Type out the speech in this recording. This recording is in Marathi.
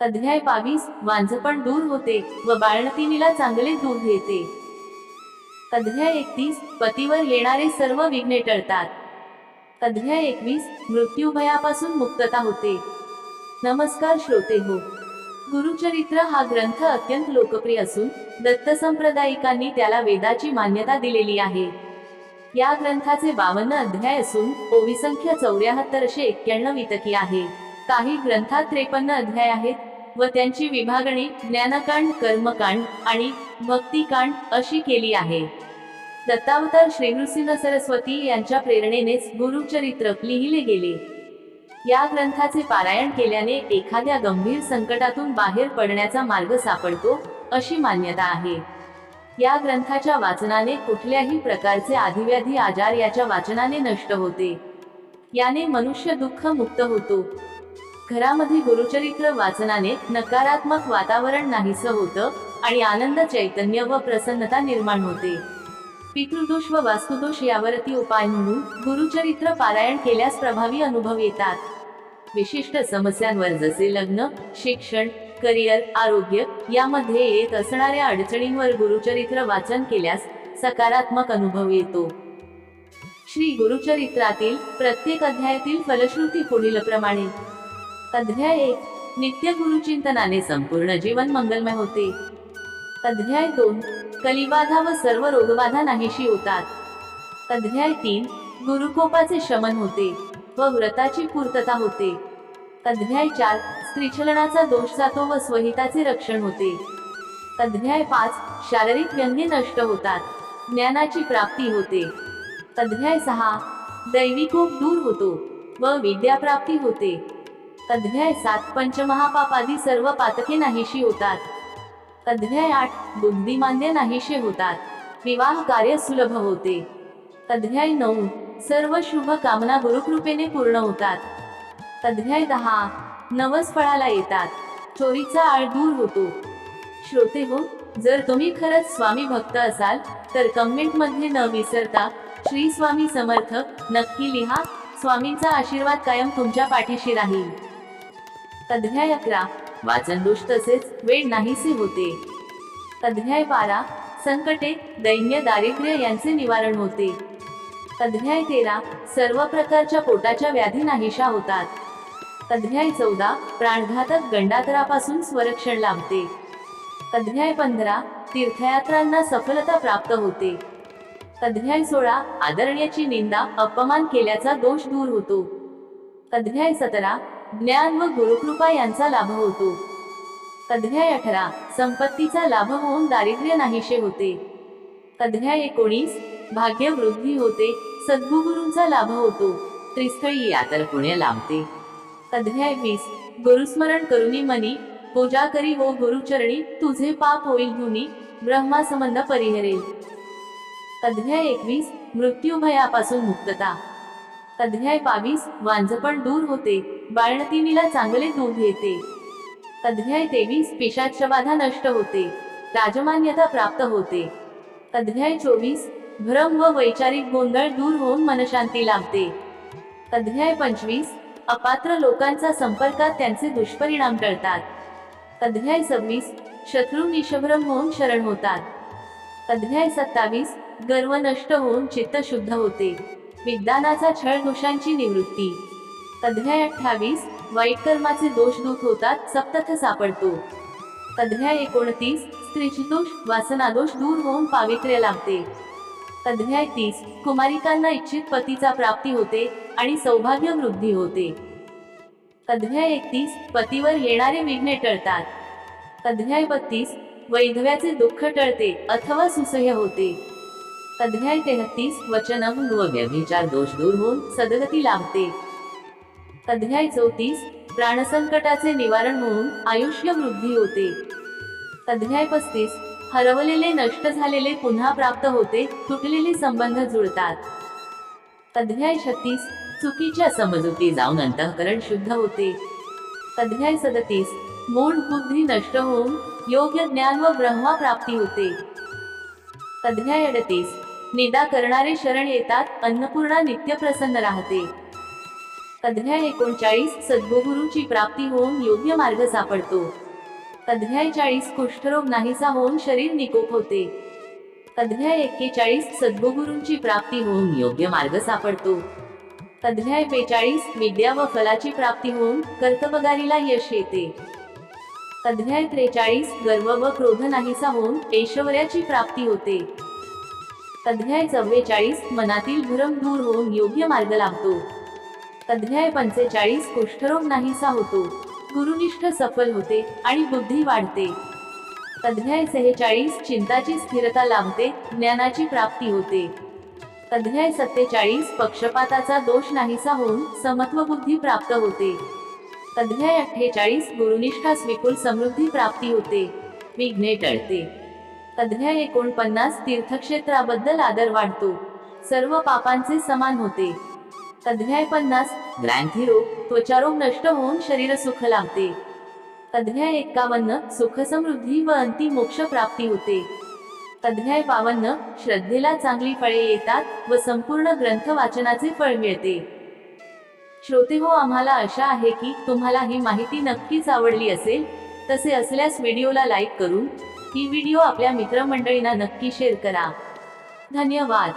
अध्याय बावीस वांझपण दूर होते व बाळणतिनीला चांगले दूध येते. अध्याय एकतीस पतीवर येणारे सर्व विघ्ने टळतात. अध्याय एकवीस मृत्यू भयापासून मुक्तता होते. नमस्कार श्रोते हो गुरुचरित्र हा ग्रंथ अत्यंत लोकप्रिय असून दत्त संप्रदायिकांनी त्याला वेदाची मान्यता दिलेली आहे. या ग्रंथाचे बावन्न अध्याय असून ओवीसंख्या चौऱ्याहत्तरशे एक्क्याण्णव इतकी आहे. काही ग्रंथात त्रेपन्न अध्याय आहेत व त्यांची विभागणी ज्ञानकांड कर्मकांड आणि भक्तिकांड अशी केली आहे. दत्तावतार श्री नृसिंह सरस्वती यांच्या प्रेरणेनेच गुरुचरित्र लिहिले गेले. या ग्रंथाचे पारायण केल्याने एखाद्या गंभीर संकटातून बाहेर पडण्याचा मार्ग सापडतो अशी मान्यता आहे. या ग्रंथाच्या वाचनाने कुठल्याही प्रकारचे आधिव्याधी आजार याच्या वाचनाने नष्ट होते. याने मनुष्य दुःख मुक्त होतो. घरामध्ये गुरुचरित्र वाचनाने नकारात्मक वातावरण नाहीसं होतं आणि आनंद चैतन्य व प्रसन्नता निर्माण होते. पितृदोष व वास्तुदोष यावरती उपाय म्हणून गुरुचरित्र पारायण केल्यास प्रभावी अनुभव येतात. विशिष्ट समस्यांवर जसे लग्न शिक्षण करिअर आरोग्य यामध्ये येत असणाऱ्या अडचणींवर गुरुचरित्र वाचन केल्यास सकारात्मक अनुभव येतो. श्री गुरुचरित्रातील प्रत्येक अध्यायातील फलश्रुती पुढील प्रमाणे अध्याय एक नित्य गुरुचिंतनाने संपूर्ण जीवन मंगलमय होते. अध्याय दोन कलिबाधा व सर्व रोगबाधा नाहीशी होतात. अध्याय तीन गुरुकोपाचे शमन होते व व्रताची पूर्तता होते. अध्याय चार स्त्रीछलनाचा दोष जातो व स्वहिताचे रक्षण होते. अध्याय पाच शारीरिक व्यंगे नष्ट होतात ज्ञानाची प्राप्ती होते. अध्याय सहा दैवी कोप दूर होतो व विद्याप्राप्ती होते. अध्याय सात पंचमहापापादी सर्व पातके नाहीशी होतात. अध्याय आठ बुद्धिमान्य नाहीशे होतात. विवाह कार्य सुलभ होते. अध्याय नऊ सर्व शुभ कामना गुरुकृपेने पूर्ण होतात. अध्याय दहा नवस फळाला येतात. चोरीचा आळ दूर होतो. श्रोते हो जर तुम्ही खरंच स्वामी भक्त असाल तर कमेंटमध्ये न विसरता श्री स्वामी समर्थ नक्की लिहा. स्वामींचा आशीर्वाद कायम तुमच्या पाठीशी राहील. अध्याय अकरा. वाचन दोष तसेच वेळ नाहीसे होते. अध्याय बारा. संकटे दैन्य दारिद्र्य यांचे निवारण होते. अध्याय तेरा. सर्व प्रकारच्या पोटाच्या व्याधी नाहीशा होतात. अध्याय चौदा. प्राणघातक गंडातरापासून स्वरक्षण लाभते. अध्याय पंधरा. तीर्थयात्रांना सफलता प्राप्त होते. अध्याय सोळा. आदरण्याची निंदा अपमान केल्याचा दोष दूर होतो. अध्याय सतरा. ज्ञान व गुरुकृपा यांचा लाभ होतो. अध्याय अठरा. संपत्तीचा लाभ होऊन दारिद्र्य नाहीशे होते. अध्याय एकोणीस. भाग्य वृद्धी होते. सद्गुगुरूंचा लाभ होतो. त्रिस्थळी यातर पुण्य लाभते. अध्याय वीस. गुरुस्मरण करुनी मनी पूजा करी हो गुरुचरणी तुझे पाप होईल धुनी ब्रह्मासंबंध परिहरेल. अध्याय एकवीस. मृत्यू भयापासून मुक्तता. अध्याय बावीस. वांझपण दूर होते. बाळणतिनीला चांगले दूध येते. अध्याय तेवीस पिशाच्यबाधा नष्ट होते. राजमान्यता प्राप्त होते. अध्याय चोवीस भ्रम व वैचारिक गोंधळ दूर होऊन मनशांती लाभते. अध्याय पंचवीस अपात्र लोकांचा संपर्कात त्यांचे दुष्परिणाम टळतात. अध्याय सव्वीस शत्रू निशभ्रम होऊन शरण होतात. अध्याय सत्तावीस गर्व नष्ट होऊन चित्त शुद्ध होते. विज्ञानाचा छळ दोषांची निवृत्ती. अध्याय अठ्ठावीस वाईट कर्माचे दोष दूत होतात सप्तथ सापडतो. अध्याय एकोणतीस स्त्रीची दोष वासनादोष दूर होऊन पावित्र्य लागते अध्याय तीस कुमारिकांना इच्छित पतीचा प्राप्ती होते आणि सौभाग्य वृद्धी होते. अध्याय एकतीस पतीवर येणारे विघ्ने टळतात. अध्याय बत्तीस वैधव्याचे दुःख टळते अथवा सुसह्य होते. अध्याय तेहतीस वचनम व्यभिचार दोष दूर होऊन सदगती लाभते. अध्याय चौतीस प्राणसंकटाचे निवारण म्हणून आयुष्य वृद्धी होते. अध्याय पस्तीस हरवलेले नष्ट झालेले पुन्हा प्राप्त होते तुटलेले संबंध जुळतात. अध्याय छत्तीस चुकीच्या समजुती जाऊन अंतःकरण शुद्ध होते. अध्याय सदतीस मूळ बुद्धी नष्ट होऊन योग्य ज्ञान व ब्रह्मा प्राप्ती होते. अध्याय अडतीस निदा करणारे शरण येतात अन्नपूर्णा नित्य प्रसन्न राहते. अध्याय एकोणचाळीस सद्गुरूंची प्राप्ती होऊन योग्य मार्ग सापडतो. अध्याय चाळीस कुष्ठरोग नाहीसा होऊन शरीर निकोप होते. अध्याय एक्केचाळीस सद्गुरूंची प्राप्ती होऊन योग्य मार्ग सापडतो. अध्याय बेचाळीस विद्या व फलाची प्राप्ती होऊन कर्तबगारीला यश येते. अध्याय त्रेचाळीस गर्व व क्रोध नाहीसा होऊन ऐश्वर्याची प्राप्ती होते. अध्याय चव्वेचाळीस मनातील भ्रम दूर होऊन योग्य मार्ग लाभतो. अध्याय पंचेचाळीस कुष्ठरोग नाहीसा होतो. गुरुनिष्ठ सफल होते आणि बुद्धी वाढते. अध्याय सेहेचाळीस चिंताची स्थिरता लाभते ज्ञानाची प्राप्ती होते. अध्याय सत्तेचाळीस पक्षपाताचा दोष नाहीसा होऊन समत्व बुद्धी प्राप्त होते. अध्याय अठ्ठेचाळीस गुरुनिष्ठास विपुल समृद्धी प्राप्ती होते. विघ्ने टळते. अध्याय एकोणपन्नास तीर्थक्षेत्राबद्दल आदर वाढतो. सर्व पापांचे समान होते. अध्याय पन्नास. ग्रँथीरोग त्वचारोग नष्ट होऊन शरीर सुख लाभते. अध्याय एक्कावन्न सुख समृद्धी व अंतिम मोक्ष प्राप्ती होते. अध्याय बावन्न श्रद्धेला चांगली फळे येतात व संपूर्ण ग्रंथ वाचनाचे फळ मिळते. श्रोते हो आम्हाला आशा आहे की तुम्हाला ही माहिती नक्कीच आवडली असेल. तसे असल्यास व्हिडिओला लाईक करून ही व्हिडिओ आपल्या मित्रमंडळींना नक्की शेअर करा. धन्यवाद.